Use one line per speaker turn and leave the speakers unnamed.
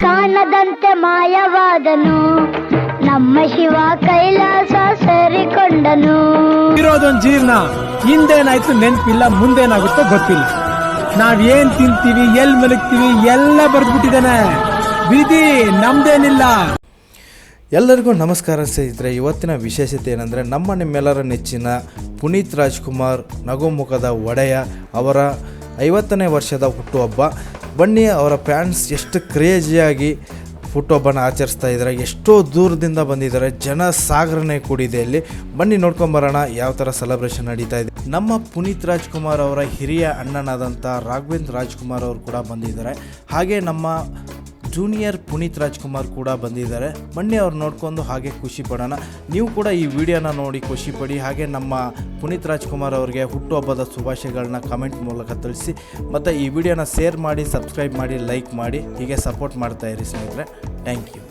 ಕಾಣದಂತೆ ಮಾಯವಾದನು. ನಮ್ಮ ಶಿವ ಕೈಲಾಸ ಸೇರಿಕೊಂಡನು.
ಇರೋದೊಂದು ಜೀರ್ಣ ಹಿಂದೇನಾಯ್ತು ನೆನಪಿಲ್ಲ ಮುಂದೇನಾಗುತ್ತೋ ಗೊತ್ತಿಲ್ಲ. ನಾವ್ ಏನ್ ತಿಂತೀವಿ ಎಲ್ ಮಲಗ್ತೀವಿ ಎಲ್ಲ ಬರ್ದ್ಬಿಟ್ಟಿದ್ದಾನೆ. ವಿಧಿ ನಮ್ದೇನಿಲ್ಲ.
ಎಲ್ಲರಿಗೂ ನಮಸ್ಕಾರ ಸ್ನೇಹಿತರೆ. ಇವತ್ತಿನ ವಿಶೇಷತೆ ಏನಂದರೆ ನಮ್ಮ ನಿಮ್ಮೆಲ್ಲರ ನೆಚ್ಚಿನ ಪುನೀತ್ ರಾಜ್ಕುಮಾರ್ ನಗುಮುಖದ ಒಡೆಯ ಅವರ ಐವತ್ತನೇ ವರ್ಷದ ಹುಟ್ಟುಹಬ್ಬ. ಬನ್ನಿ, ಅವರ ಫ್ಯಾನ್ಸ್ ಎಷ್ಟು ಕ್ರೇಜಿಯಾಗಿ ಹುಟ್ಟುಹಬ್ಬನ ಆಚರಿಸ್ತಾ ಇದ್ದಾರೆ. ಎಷ್ಟೋ ದೂರದಿಂದ ಬಂದಿದ್ದಾರೆ. ಜನ ಸಾಗರನೇ ಕೂಡಿದೆ ಇಲ್ಲಿ. ಬನ್ನಿ ನೋಡ್ಕೊಂಬರೋಣ ಯಾವ ಥರ ಸೆಲೆಬ್ರೇಷನ್ ನಡೀತಾ ಇದೆ. ನಮ್ಮ ಪುನೀತ್ ರಾಜ್ಕುಮಾರ್ ಅವರ ಹಿರಿಯ ಅಣ್ಣನಾದಂಥ ರಾಘವೇಂದ್ರ ರಾಜ್ಕುಮಾರ್ ಅವರು ಕೂಡ ಬಂದಿದ್ದಾರೆ. ಹಾಗೆ ನಮ್ಮ ಜೂನಿಯರ್ ಪುನೀತ್ ರಾಜ್ಕುಮಾರ್ ಕೂಡ ಬಂದಿದ್ದಾರೆ. ಮೊನ್ನೆ ಅವ್ರು ನೋಡ್ಕೊಂಡು ಹಾಗೆ ಖುಷಿ ಪಡೋಣ. ನೀವು ಕೂಡ ಈ ವಿಡಿಯೋನ ನೋಡಿ ಖುಷಿ ಪಡಿ. ಹಾಗೆ ನಮ್ಮ ಪುನೀತ್ ರಾಜ್ಕುಮಾರ್ ಅವರಿಗೆ ಹುಟ್ಟುಹಬ್ಬದ ಶುಭಾಶಯಗಳನ್ನ ಕಮೆಂಟ್ ಮೂಲಕ ತಿಳಿಸಿ. ಮತ್ತು ಈ ವಿಡಿಯೋನ ಶೇರ್ ಮಾಡಿ ಸಬ್ಸ್ಕ್ರೈಬ್ ಮಾಡಿ ಲೈಕ್ ಮಾಡಿ. ಹೀಗೆ ಸಪೋರ್ಟ್ ಮಾಡ್ತಾ ಇರಿ ಸ್ನೇಹಿತರೆ. Thank you